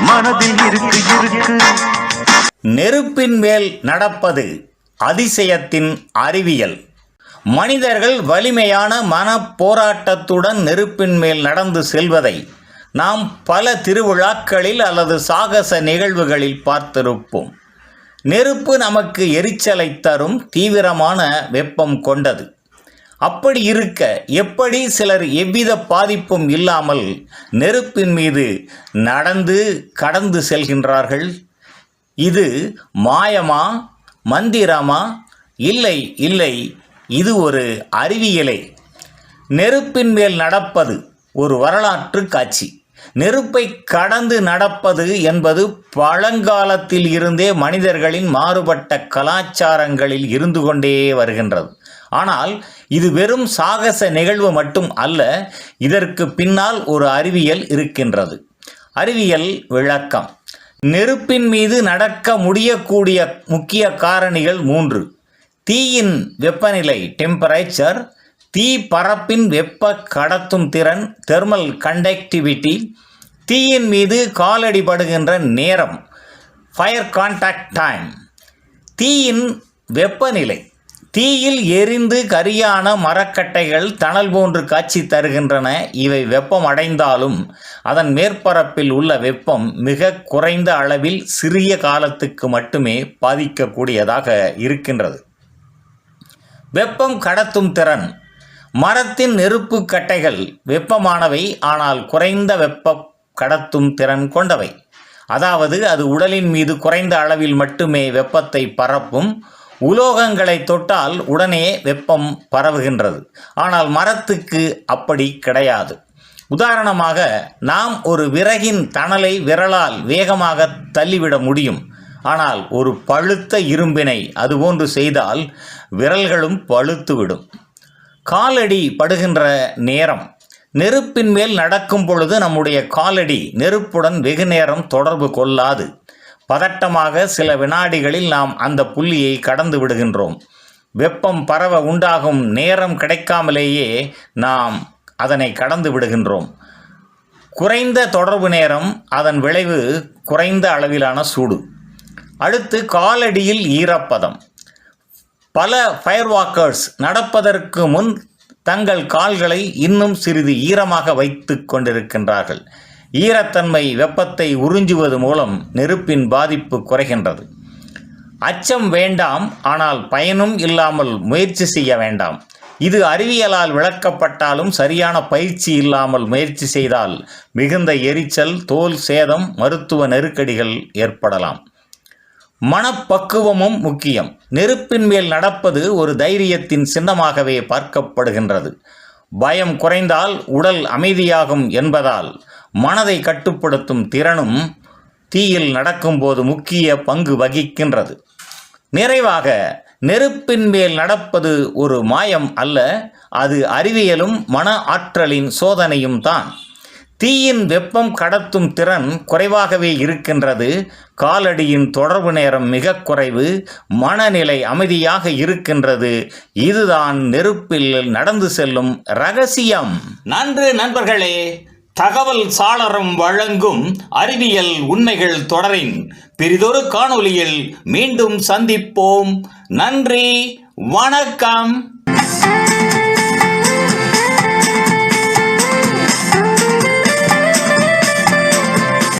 மனதில் இருக்கு இருக்கு. நெருப்பின் மேல் நடப்பது அதிசயத்தின் அறிவியல். மனிதர்கள் வலிமையான மன போராட்டத்துடன் நெருப்பின் மேல் நடந்து செல்வதை நாம் பல திருவிழாக்களில் அல்லது சாகச நிகழ்வுகளில் பார்த்திருப்போம். நெருப்பு நமக்கு எரிச்சலை தரும் தீவிரமான வெப்பம் கொண்டது. அப்படி இருக்க எப்படி சிலர் எவ்வித பாதிப்பும் இல்லாமல் நெருப்பின் மீது நடந்து கடந்து செல்கின்றார்கள்? இது மாயமா? மந்திரமா? இல்லை இல்லை. இது ஒரு அறிவியலே. நெருப்பின் மேல் நடப்பது ஒரு வரலாற்று காட்சி. நெருப்பை கடந்து நடப்பது என்பது பழங்காலத்தில் இருந்தே மனிதர்களின் மாறுபட்ட கலாச்சாரங்களில் இருந்து கொண்டே வருகின்றது. ஆனால் இது வெறும் சாகச நிகழ்வு மட்டும் அல்ல இதற்கு பின்னால் ஒரு அறிவியல் இருக்கின்றது. அறிவியல் விளக்கம். நெருப்பின் மீது நடக்க முடியக்கூடிய முக்கிய காரணிகள் மூன்று. தீயின் வெப்பநிலை டெம்பரேச்சர் தீ பரப்பின் வெப்ப கடத்தும் திறன் தெர்மல் கண்டக்டிவிட்டி தீயின் மீது காலடி படுகின்ற நேரம் ஃபயர் கான்டாக்ட் டைம் தீயின் வெப்பநிலை தீயில் எரிந்து கரியான மரக்கட்டைகள் தணல் போன்று காட்சி தருகின்றன. இவை வெப்பம் அடைந்தாலும் அதன் மேற்பரப்பில் உள்ள வெப்பம் மிக குறைந்த அளவில் சிறிய காலத்துக்கு மட்டுமே பாதிக்கக்கூடியதாக இருக்கின்றது. வெப்பம் கடத்தும் திறன். மரத்தின் நெருப்பு கட்டைகள் வெப்பமானவை ஆனால் குறைந்த வெப்ப கடத்தும் திறன் கொண்டவை. அதாவது அது உடலின் மீது குறைந்த அளவில் மட்டுமே வெப்பத்தை பரப்பும் உலோகங்களை தொட்டால் உடனே வெப்பம் பரவுகின்றது. ஆனால் மரத்துக்கு அப்படி கிடையாது. உதாரணமாக நாம் ஒரு விறகின் தணலை விரலால் வேகமாக தள்ளிவிட முடியும். ஆனால் ஒரு பழுத்த இரும்பினை அதுபோன்று செய்தால் விரல்களும் பழுத்துவிடும். காலடி படுகின்ற நேரம். நெருப்பின் மேல் நடக்கும் பொழுது நம்முடைய காலடி நெருப்புடன் வெகு நேரம் தொடர்பு கொள்ளாது. பதட்டமாக சில வினாடிகளில் நாம் அந்த புள்ளியை கடந்து விடுகின்றோம். வெப்பம் பரவ உண்டாகும் நேரம் கிடைக்காமலேயே நாம் அதனை கடந்து விடுகின்றோம். குறைந்த தொடர்பு நேரம் அதன் விளைவு குறைந்த அளவிலான சூடு. அடுத்து காலடியில் ஈரப்பதம். பல ஃபயர் வாக்கர்ஸ் நடப்பதற்கு முன் தங்கள் கால்களை இன்னும் சிறிது ஈரமாக வைத்து கொண்டிருக்கின்றார்கள். ஈரத்தன்மை வெப்பத்தை உறிஞ்சுவது மூலம் நெருப்பின் பாதிப்பு குறைகின்றது. அச்சம் வேண்டாம் ஆனால் பயனும் இல்லாமல் முயற்சி செய்ய வேண்டாம். இது அறிவியலால் விளக்கப்பட்டாலும் சரியான பயிற்சி இல்லாமல் முயற்சி செய்தால் மிகுந்த எரிச்சல் தோல் சேதம் மருத்துவ நெருக்கடிகள் ஏற்படலாம். மனப்பக்குவமும் முக்கியம். நெருப்பின் மேல் நடப்பது ஒரு தைரியத்தின் சின்னமாகவே பார்க்கப்படுகின்றது. பயம் குறைந்தால் உடல் அமைதியாகும் என்பதால் மனதை கட்டுப்படுத்தும் திறனும் தீயில் நடக்கும்போது முக்கிய பங்கு வகிக்கின்றது. நிறைவாக நெருப்பின் மேல் நடப்பது ஒரு மாயம் அல்ல அது அறிவியலும் மன ஆற்றலின் சோதனையும் தான். தீயின் வெப்பம் கடத்தும் திறன் குறைவாகவே இருக்கின்றது. காலடியின் தொடர்பு நேரம் மிக குறைவு மனநிலை அமைதியாக இருக்கின்றது. இதுதான் நெருப்பில் நடந்து செல்லும் ரகசியம். நன்று நண்பர்களே தகவல் சாளரம் வழங்கும் அறிவியல் உண்மைகள் தொடரின் பெரிதொரு காணொளியில் மீண்டும் சந்திப்போம். நன்றி வணக்கம்.